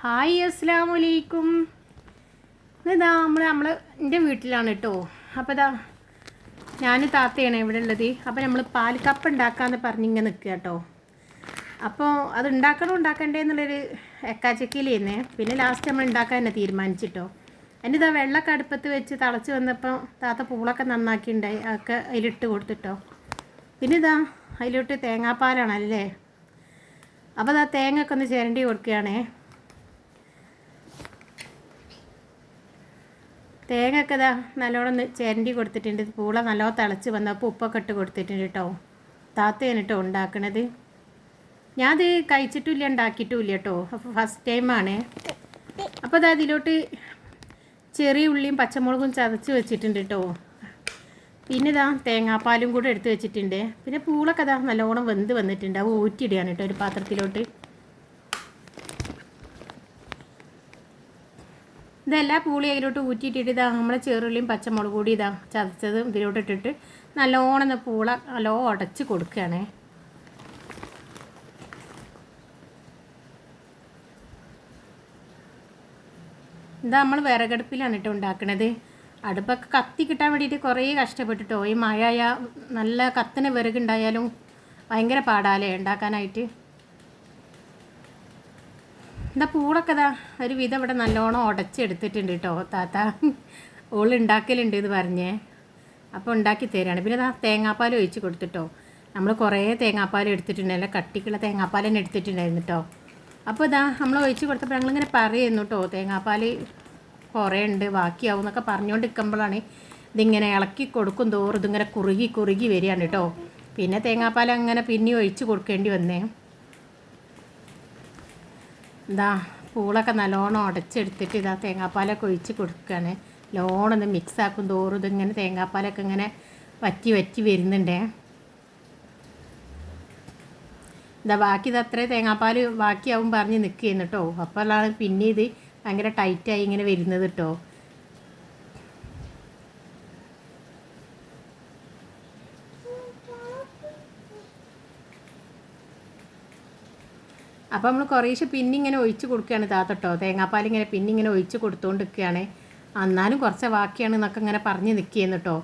Hi അസ്സാം വലൈക്കും ഇതാ നമ്മൾ നമ്മൾ എന്റെ വീട്ടിലാണ് കേട്ടോ അപ്പോൾ ഇതാ ഞാൻ താത്തയാണ് ഇവിടെ ഉള്ളത് അപ്പോൾ നമ്മൾ പാൽ കപ്പ് ഉണ്ടാക്കാമെന്ന് പറഞ്ഞിങ്ങനെ നിൽക്കുക കേട്ടോ അപ്പോൾ അത് ഉണ്ടാക്കണോ ഉണ്ടാക്കണ്ടേ എന്നുള്ളൊരു എക്കാച്ചക്കിലേന്നേ. പിന്നെ ലാസ്റ്റ് നമ്മൾ ഉണ്ടാക്കാൻ തന്നെ തീരുമാനിച്ചിട്ടോ എന്റെ ഇതാ വെള്ളമൊക്കെ അടുപ്പത്ത് വെച്ച് തിളച്ച് വന്നപ്പോൾ താത്ത പൂളൊക്കെ നന്നാക്കി ഉണ്ടായി അതൊക്കെ അതിലിട്ട് കൊടുത്തിട്ടോ പിന്നെ ഇതാ അതിലോട്ട് തേങ്ങാപ്പാലാണല്ലേ അപ്പോൾ ഇതാ തേങ്ങ ഒക്കെ ഒന്ന് ചിരണ്ടി കൊടുക്കുകയാണേ തേങ്ങ ഒക്കെ ഇതാ നല്ലോണം ചേരണ്ടി കൊടുത്തിട്ടുണ്ട്. പൂള നല്ലോണം തിളച്ച് വന്നപ്പോൾ ഉപ്പൊക്കെ ഇട്ട് കൊടുത്തിട്ടുണ്ട് കേട്ടോ. താത്തയാണ് കേട്ടോ ഉണ്ടാക്കണത്. ഞാനത് കഴിച്ചിട്ടില്ല ഉണ്ടാക്കിയിട്ടുമില്ല കേട്ടോ. അപ്പോൾ ഫസ്റ്റ് ടൈമാണ് അപ്പോൾ അത് അതിലോട്ട് ചെറിയ ഉള്ളിയും പച്ചമുളകും ചതച്ച് വെച്ചിട്ടുണ്ട് കേട്ടോ. പിന്നെ ഇതാ തേങ്ങാപ്പാലും കൂടെ എടുത്ത് വെച്ചിട്ടുണ്ട്. പിന്നെ പൂളൊക്കെ ഇതാ നല്ലോണം വെന്ത് വന്നിട്ടുണ്ട്. അത് ഊറ്റിയിടുകയാണ് കേട്ടോ ഒരു പാത്രത്തിലോട്ട്. ഇതെല്ലാ പൂളി അതിലോട്ട് ഊറ്റിയിട്ടിട്ട് ഇതാ നമ്മളെ ചെറുള്ളിയും പച്ചമുളക് കൂടി ഇതാ ചതച്ചത് ഇതിലോട്ട് ഇട്ടിട്ട് നല്ലോണം പൂള നല്ലോ ഉടച്ച് കൊടുക്കുകയാണേ. ഇതാ നമ്മൾ വിറകടുപ്പിലാണ് കേട്ടോ ഉണ്ടാക്കണത്. അടുപ്പൊക്കെ കത്തി കിട്ടാൻ വേണ്ടിയിട്ട് കുറേ കഷ്ടപ്പെട്ടിട്ടോ. ഈ മഴയായ നല്ല കത്തിന് വിറകുണ്ടായാലും ഭയങ്കര പാടാലേ ഉണ്ടാക്കാനായിട്ട്. എന്താ പൂളൊക്കെ ഇതാ ഒരു വിധം ഇവിടെ നല്ലോണം ഉടച്ചെടുത്തിട്ടുണ്ട് കേട്ടോ താത്ത. ഓൾ ഉണ്ടാക്കലുണ്ട് എന്ന് പറഞ്ഞേ. അപ്പോൾ ഉണ്ടാക്കി തരാണ്. പിന്നെ ഇതാ തേങ്ങാപ്പാൽ ഒഴിച്ച് കൊടുത്തിട്ടോ. നമ്മൾ കുറേ തേങ്ങാപ്പാൽ എടുത്തിട്ടുണ്ട്. അല്ല കട്ടിക്കുള്ള തേങ്ങാപ്പാൽ തന്നെ എടുത്തിട്ടുണ്ടായിരുന്നു കേട്ടോ അപ്പോൾ ഇതാ നമ്മൾ ഒഴിച്ച് കൊടുത്തപ്പോൾ ഞങ്ങളിങ്ങനെ പറയുന്നു കേട്ടോ തേങ്ങാപ്പാൽ കുറേ ഉണ്ട് ബാക്കിയാവും എന്നൊക്കെ പറഞ്ഞുകൊണ്ട് നിൽക്കുമ്പോഴാണ് ഇതിങ്ങനെ ഇളക്കി കൊടുക്കും തോറും ഇതിങ്ങനെ കുറുകി കുറുകി വരികയാണ് കേട്ടോ പിന്നെ തേങ്ങാപ്പാൽ അങ്ങനെ പിന്നെ ഒഴിച്ച് കൊടുക്കേണ്ടി വന്നേ. ഇതാ പൂളൊക്കെ നല്ലോണം ഉടച്ചെടുത്തിട്ട് ഇതാ തേങ്ങാപ്പാലൊക്കെ ഒഴിച്ച് കൊടുക്കുകയാണ് ലോണം ഇത് മിക്സ് ആക്കും തോറും ഇതിങ്ങനെ തേങ്ങാപ്പാലൊക്കെ ഇങ്ങനെ വറ്റി വറ്റി വരുന്നുണ്ടേ. ഇതാ ബാക്കി ഇത് അത്രയും തേങ്ങാപ്പാൽ ബാക്കിയാവും പറഞ്ഞ് നിൽക്കുകയെന്ന് കേട്ടോ അപ്പോഴാണ് പിന്നെ ഇത് ഭയങ്കര ടൈറ്റായി ഇങ്ങനെ വരുന്നത് കേട്ടോ അപ്പോൾ നമ്മൾ കുറേശ്ശെ പിന്നെ ഇങ്ങനെ ഒഴിച്ച് കൊടുക്കുകയാണ് താത്തട്ടോ. തേങ്ങാപ്പാൽ ഇങ്ങനെ പിന്നെ ഇങ്ങനെ ഒഴിച്ച് കൊടുത്തുകൊണ്ട് നിൽക്കുകയാണ് എന്നാലും കുറച്ച് ബാക്കിയാണ് എന്നൊക്കെ ഇങ്ങനെ പറഞ്ഞ് നിൽക്കുകയെന്ന് കേട്ടോ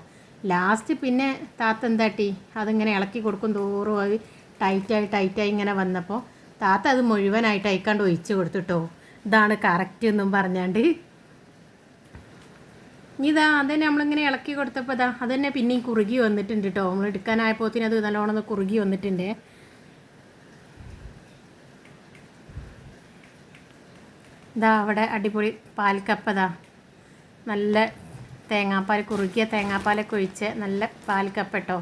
ലാസ്റ്റ് പിന്നെ താത്ത എന്താട്ടി അതിങ്ങനെ ഇളക്കി കൊടുക്കും തോറും അത് ടൈറ്റായി ടൈറ്റായി ഇങ്ങനെ വന്നപ്പോൾ താത്ത അത് മുഴുവനായിട്ട് അയക്കാണ്ട് ഒഴിച്ച് കൊടുത്തിട്ടോ ഇതാണ് കറക്റ്റ് എന്നും പറഞ്ഞാണ്ട്. ഇതാ അതന്നെ നമ്മളിങ്ങനെ ഇളക്കി കൊടുത്തപ്പോൾ ഇതാ അതന്നെ പിന്നെയും കുറുകി വന്നിട്ടുണ്ട് കേട്ടോ നമ്മൾ എടുക്കാനായപ്പോത്തിന് അത് നല്ലോണം കുറുകി വന്നിട്ടുണ്ട്. ഇതാ അവിടെ അടിപൊളി പാൽക്കപ്പതാ നല്ല തേങ്ങാപ്പാൽ കുറുക്കിയ തേങ്ങാപ്പാലൊക്കെ ഒഴിച്ച് നല്ല പാൽക്കപ്പ കേട്ടോ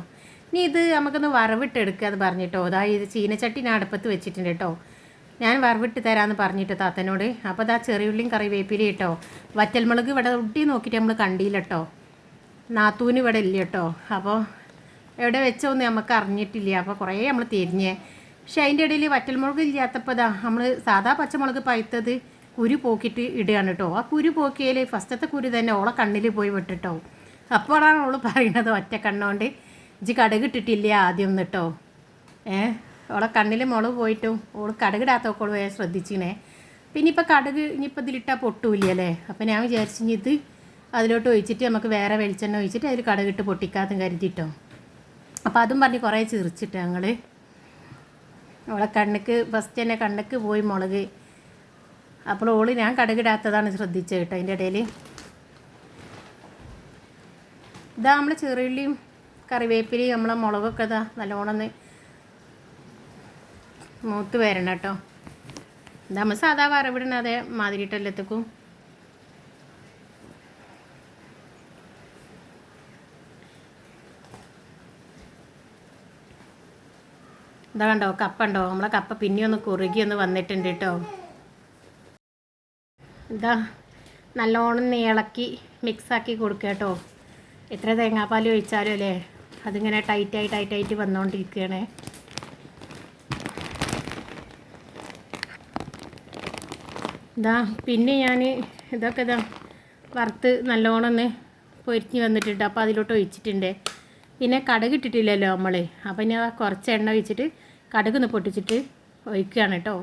ഇനി ഇത് നമുക്കൊന്ന് വറവിട്ടെടുക്കുക എന്ന് പറഞ്ഞിട്ടോ. അതാ ഇത് ചീനച്ചട്ടി ഞാൻ അടുപ്പത്ത് വെച്ചിട്ടുണ്ട് കേട്ടോ ഞാൻ വറവിട്ട് തരാമെന്ന് പറഞ്ഞിട്ട് താത്തനോട്. അപ്പോൾ അതാ ചെറിയുള്ളിയും കറിവേപ്പിലയും കേട്ടോ വറ്റൽമുളക് ഇവിടെ ഒട്ടി നോക്കിയിട്ട് നമ്മൾ കണ്ടില്ല കേട്ടോ നാത്തൂന് ഇവിടെ ഇല്ല കേട്ടോ അപ്പോൾ എവിടെ വെച്ചോന്ന് നമുക്ക് അറിഞ്ഞിട്ടില്ല. അപ്പോൾ കുറേ നമ്മൾ തിരിഞ്ഞേ. പക്ഷേ അതിന്റെ ഇടയിൽ വറ്റൽമുളക് ഇല്ലാത്തപ്പോൾ ഇതാ നമ്മൾ സാധാ പച്ചമുളക് പഴുത്തത് കുരു പോക്കിയിട്ട് ഇടുകയാണ് കേട്ടോ. ആ കുരു പോക്കിയിൽ ഫസ്റ്റത്തെ കുരു തന്നെ ഓളെ കണ്ണിൽ പോയി വിട്ടിട്ടോ. അപ്പോഴാണ് ഓൾ പറയുന്നത് ഒറ്റ കണ്ണുകൊണ്ട് ഇജ്ജ് കടുകിട്ടിട്ടില്ല ആദ്യം എന്നിട്ടോ ഏ? ഓളെ കണ്ണിൽ മുളക് പോയിട്ടും ഓൾ കടുകിടാത്തൊക്കെ ഓൾ വേഗം ശ്രദ്ധിച്ചിനെ പിന്നെ ഇപ്പോൾ കടുക് ഇനിയിപ്പോൾ ഇതിലിട്ടാൽ പൊട്ടൂല്ലേ അപ്പോൾ ഞാൻ വിചാരിച്ചു ഇത് അതിലോട്ട് ഒഴിച്ചിട്ട് നമുക്ക് വേറെ വെളിച്ചെണ്ണ ഒഴിച്ചിട്ട് അതിൽ കടുകിട്ട് പൊട്ടിക്കാത്തും കരുതിയിട്ടോ അപ്പോൾ അതും പറഞ്ഞ് കുറേ ചിറിച്ചിട്ട് ഞങ്ങൾ അവളെ കണ്ണുക്ക് ഫസ്റ്റ് തന്നെ കണ്ണുക്ക് പോയി മുളക് അപ്പോൾ ഓൾ ഞാൻ കടുകിടാത്തതാണ് ശ്രദ്ധിച്ചത് കേട്ടോ അതിന്റെ ഇടയിൽ. ഇതാ നമ്മൾ ചെറിയുള്ളിയും കറിവേപ്പിലയും നമ്മളെ മുളകൊക്കെ ഇതാ നല്ലോണമെന്ന് മൂത്ത് വരണം കേട്ടോ. ഇത് നമ്മൾ സാധാ വറവിടണം അതേ മാതിരിയിട്ടെല്ലാത്തേക്കും ഇതാ കണ്ടോ കപ്പ ഉണ്ടോ? നമ്മളെ കപ്പ പിന്നെ ഒന്ന് കുറുകി ഒന്ന് വന്നിട്ടുണ്ട് കേട്ടോ. ഇതാ നല്ലോണം നീളക്കി മിക്സാക്കി കൊടുക്കുക കേട്ടോ. എത്ര തേങ്ങാപ്പാൽ ഒഴിച്ചാലും അല്ലേ? അതിങ്ങനെ ടൈറ്റായി ടൈറ്റായിട്ട് വന്നുകൊണ്ടിരിക്കുകയാണ് ഇതാ പിന്നെ ഞാൻ ഇതൊക്കെ ഇതാ വറുത്ത് നല്ലോണം ഒന്ന് പൊരിഞ്ഞ് വന്നിട്ടുണ്ട്. അപ്പോൾ അതിലോട്ട് ഒഴിച്ചിട്ടുണ്ട്. പിന്നെ കടുക് ഇട്ടിട്ടില്ലല്ലോ നമ്മൾ അപ്പം ഞാൻ കുറച്ച് എണ്ണ ഒഴിച്ചിട്ട് കടുക് ഒന്ന് പൊട്ടിച്ചിട്ട് ഒഴിക്കുകയാണ് കേട്ടോ.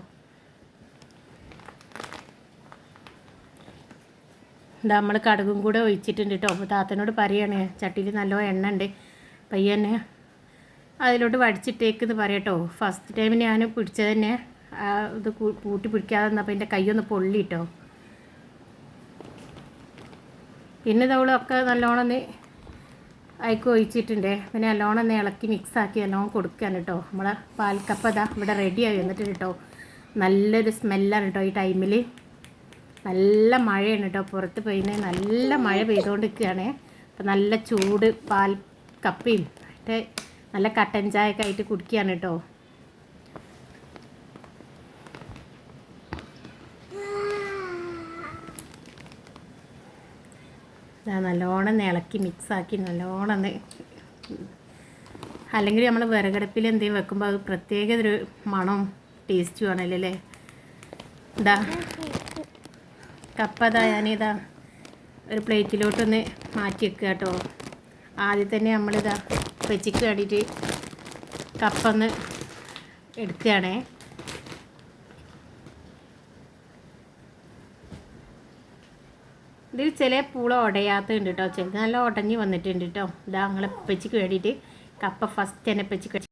എന്താ നമ്മൾ കടുകും കൂടെ ഒഴിച്ചിട്ടുണ്ട് കേട്ടോ അപ്പോൾ താത്തനോട് പറയാണ് ചട്ടിയിൽ നല്ല എണ്ണ ഉണ്ട് പയ്യന്നെ അതിലോട്ട് വടിച്ചിട്ടേക്കെന്ന് പറയട്ടോ ഫസ്റ്റ് ടൈം ഞാൻ പിടിച്ചത് തന്നെ ഇത് കൂട്ടി പിടിക്കാതെ നിന്നപ്പോൾ എന്റെ കൈയൊന്ന് പൊള്ളിട്ടോ പിന്നെ ഇതവളൊക്കെ നല്ലോണം ഒന്ന് അയക്ക് ഒഴിച്ചിട്ടുണ്ട്. പിന്നെ നല്ലോണം ഒന്ന് ഇളക്കി മിക്സാക്കി നല്ലോണം കൊടുക്കുകയാണ് കേട്ടോ നമ്മളെ പാൽക്കപ്പ ഇതാ ഇവിടെ റെഡിയായി വന്നിട്ടുണ്ട് കേട്ടോ നല്ലൊരു സ്മെല്ലാണ് കേട്ടോ ഈ ടൈമിൽ നല്ല മഴയാണ് കേട്ടോ. പുറത്ത് പെയ്യുന്നത് നല്ല മഴ പെയ്തുകൊണ്ടിരിക്കുകയാണ്. അപ്പം നല്ല ചൂട് പാൽ കപ്പയും മറ്റേ നല്ല കട്ടൻ ചായയൊക്കെ ആയിട്ട് കുടിക്കുകയാണ് കേട്ടോ. നല്ലോണം ഇളക്കി മിക്സാക്കി നല്ലോണം അല്ലെങ്കിൽ നമ്മൾ വിറകടുപ്പിൽ എന്തെങ്കിലും വെക്കുമ്പോൾ അത് പ്രത്യേക ഒരു മണവും ടേസ്റ്റും ആണല്ലോ അല്ലേ? ഇതാ കപ്പ ഇതാ ഞാനിതാ ഒരു പ്ലേറ്റിലോട്ടൊന്ന് മാറ്റി വെക്കുക കേട്ടോ. ആദ്യം തന്നെ നമ്മളിതാ വെച്ചിക്ക് വേണ്ടിയിട്ട് കപ്പ ഒന്ന് ഇതിൽ ചില പൂള ഉടയാത്തുണ്ട് കേട്ടോ. ചിലത് നല്ല ഉടഞ്ഞ് വന്നിട്ടുണ്ട് കേട്ടോ. ഇതാ ഞങ്ങളെ പെച്ചിക്ക് വേണ്ടിയിട്ട് കപ്പ ഫസ്റ്റ് തന്നെ പെച്ചിക്ക്